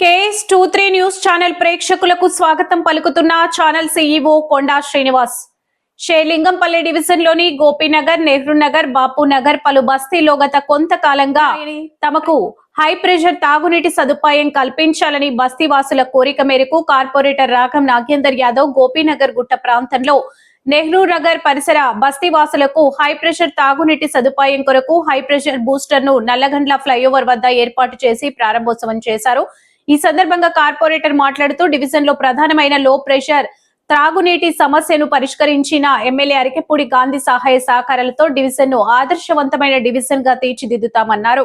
KS two three news channel ప్రేక్షకులకు స్వాగతం పలుకుతున్న ఛానల్ సీఈఓ కొండా శ్రీనివాస్. షేర్లింగంపల్లి డివిజన్లోని గోపీనగర్ నెహ్రూ నగర్ బాపు నగర్ పలు బస్తీలో గత కొంతకాలంగా తమకు హై ప్రెషర్ తాగునీటి సదుపాయం కల్పించాలని బస్తీవాసుల కోరిక మేరకు కార్పొరేటర్ రాఘం నాగేందర్ యాదవ్ గోపీనగర్ గుట్ట ప్రాంతంలో నెహ్రూ నగర్ పరిసర బస్తీవాసులకు హై ప్రెషర్ తాగునీటి సదుపాయం కొరకు హై ప్రెషర్ బూస్టర్ను నల్లగండ్ల ఫ్లైఓవర్ వద్ద ఏర్పాటు చేసి ప్రారంభోత్సవం చేశారు. ఈ సందర్భంగా కార్పొరేటర్ మాట్లాడుతూ డివిజన్లో ప్రధానమైన లో ప్రెషర్ త్రాగునీటి సమస్యను పరిష్కరించిన ఎమ్మెల్యే అరికెపూడి గాంధీ సహాయ సహకారాలతో డివిజన్ను ఆదర్శవంతమైన డివిజన్గా తీర్చిదిద్దుతామన్నారు.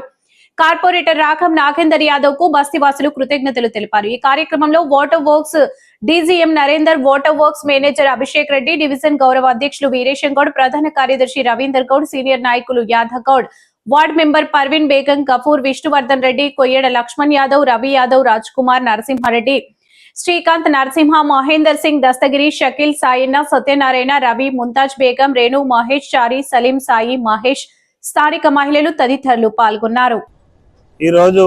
కార్పొరేటర్ రాఘం నాగేందర్ యాదవ్కు బస్తీవాసులు కృతజ్ఞతలు తెలిపారు. ఈ కార్యక్రమంలో water works DGM Narender water works manager Abhishek Reddy division గౌరవ అధ్యక్షులు వీరేశం గౌడ్ ప్రధాన కార్యదర్శి రవీందర్ గౌడ్ సీనియర్ నాయకులు యాదవ్ గౌడ్ వార్డ్ మెంబర్ పర్వీన్ బేగం కపూర్ విష్ణువర్ధన్ రెడ్డి కొయ్యడ లక్ష్మణ్ యాదవ్ రవి యాదవ్ రాజ్ కుమార్ నరసింహారెడ్డి శ్రీకాంత్ నరసింహ మహేందర్ సింగ్ దస్తగిరి షకీల్ సాయిన్న సత్యనారాయణ రవి ముంతాజ్ బేగం రేణు మహేష్ చారి సలీం సాయి మహేష్ స్థానిక మహిళలు తదితరులు పాల్గొన్నారు. ఈరోజు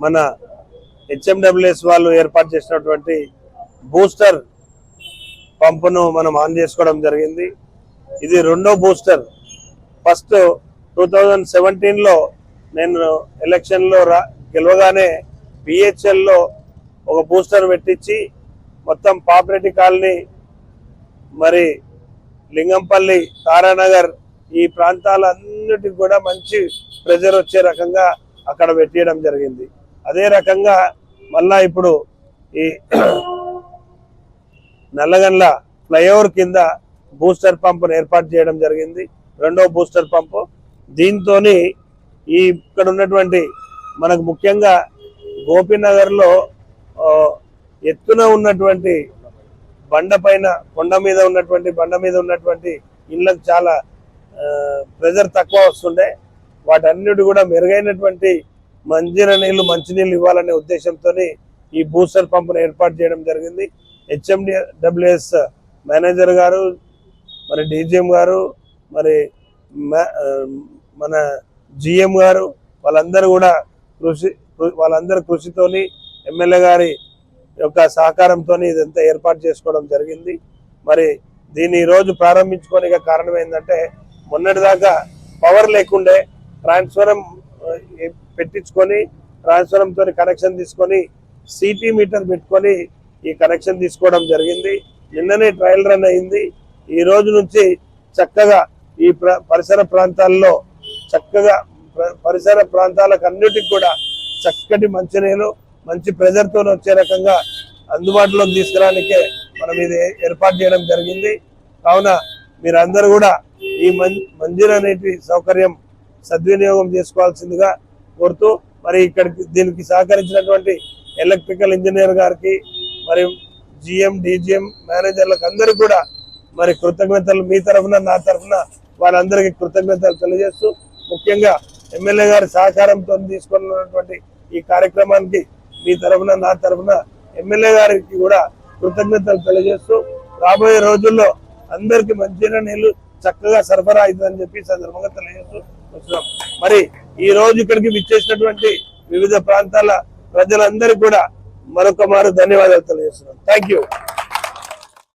మన హెచ్ఎండబ్ల్యూఎస్ వాళ్ళు ఏర్పాటు చేసినటువంటి బూస్టర్ పంపును మనం ఆన్ చేసుకోవడం జరిగింది. ఇది రెండో బూస్టర్ ఫస్ట్ టూ థౌజండ్ సెవెంటీన్లో నేను ఎలక్షన్లో రా గెలవగానే బిహెచ్ఎల్లో ఒక బూస్టర్ పెట్టించి మొత్తం పాపిరెడ్డి కాలనీ మరి లింగంపల్లి తారానగర్ ఈ ప్రాంతాలన్నిటికి కూడా మంచి ప్రెజర్ వచ్చే రకంగా అక్కడ పెట్టియడం జరిగింది. అదే రకంగా మళ్ళా ఇప్పుడు ఈ నల్లగండ్ల ఫ్లైఓవర్ కింద బూస్టర్ పంప్ను ఏర్పాటు చేయడం జరిగింది. రెండో బూస్టర్ పంపు. దీంతో ఈ ఇక్కడ ఉన్నటువంటి మనకు ముఖ్యంగా గోపీనగర్లో ఎత్తున ఉన్నటువంటి బండ పైన కొండ మీద ఉన్నటువంటి బండ మీద ఉన్నటువంటి ఇళ్ళకు చాలా ప్రెజర్ తక్కువ వస్తుండే. వాటన్నిటి కూడా మెరుగైనటువంటి మంజీర నీళ్ళు మంచినీళ్ళు ఇవ్వాలనే ఉద్దేశంతో ఈ బూస్టర్ పంపును ఏర్పాటు చేయడం జరిగింది. హెచ్ఎండి డబ్ల్యూఎస్ మేనేజర్ గారు మరి డీజీఎం గారు మరి మన జిఎం గారు వాళ్ళందరూ కూడా కృషి వాళ్ళందరి కృషితోని ఎమ్మెల్యే గారి యొక్క సహకారంతో ఇదంతా ఏర్పాటు చేసుకోవడం జరిగింది. మరి దీన్ని ఈరోజు రోజు ప్రారంభించుకోనికి కారణం ఏంటంటే మొన్నటిదాకా పవర్ లేకుండే ట్రాన్స్ఫరం పెట్టించుకొని ట్రాన్స్ఫరంతో కనెక్షన్ తీసుకొని సిటీ మీటర్ పెట్టుకొని ఈ కనెక్షన్ తీసుకోవడం జరిగింది. నిన్ననే ట్రయల్ రన్ అయింది. ఈ రోజు నుంచి చక్కగా ఈ ప్ర- పరిసర ప్రాంతాల్లో చక్కగా ప్ర- పరిసర ప్రాంతాలకు అన్నిటికి కూడా చక్కటి మంచినీరు మంచి ప్రెజర్తో వచ్చే రకంగా అందుబాటులోకి తీసుకురానికే మనం ఇది ఏర్పాటు చేయడం జరిగింది. కావున మీరందరూ కూడా ఈ మం మంజీర సౌకర్యం సద్వినియోగం చేసుకోవాల్సిందిగా కోరుతూ మరి ఇక్కడికి దీనికి సహకరించినటువంటి ఎలక్ట్రికల్ ఇంజనీర్ గారికి మరి జిఎం డిజిఎం మేనేజర్లకు అందరికీ కూడా మరి కృతజ్ఞతలు మీ తరఫున నా తరఫున వాళ్ళందరికీ కృతజ్ఞతలు తెలియజేస్తూ ముఖ్యంగా ఎమ్మెల్యే గారి సహకారంతో తీసుకున్నటువంటి ఈ కార్యక్రమానికి మీ తరఫున నా తరఫున ఎమ్మెల్యే గారికి కూడా కృతజ్ఞతలు తెలియజేస్తూ రాబోయే రోజుల్లో అందరికి మంచిగా నీళ్ళు చక్కగా సరఫరా అవుతుందని చెప్పి సందర్భంగా తెలియజేస్తూ వచ్చినాం మరి ఈ రోజు ఇక్కడికి విచ్చేసినటువంటి వివిధ ప్రాంతాల ప్రజలందరికీ కూడా మరొక మారు ధన్యవాదాలు తెలియజేస్తున్నాం. Thank you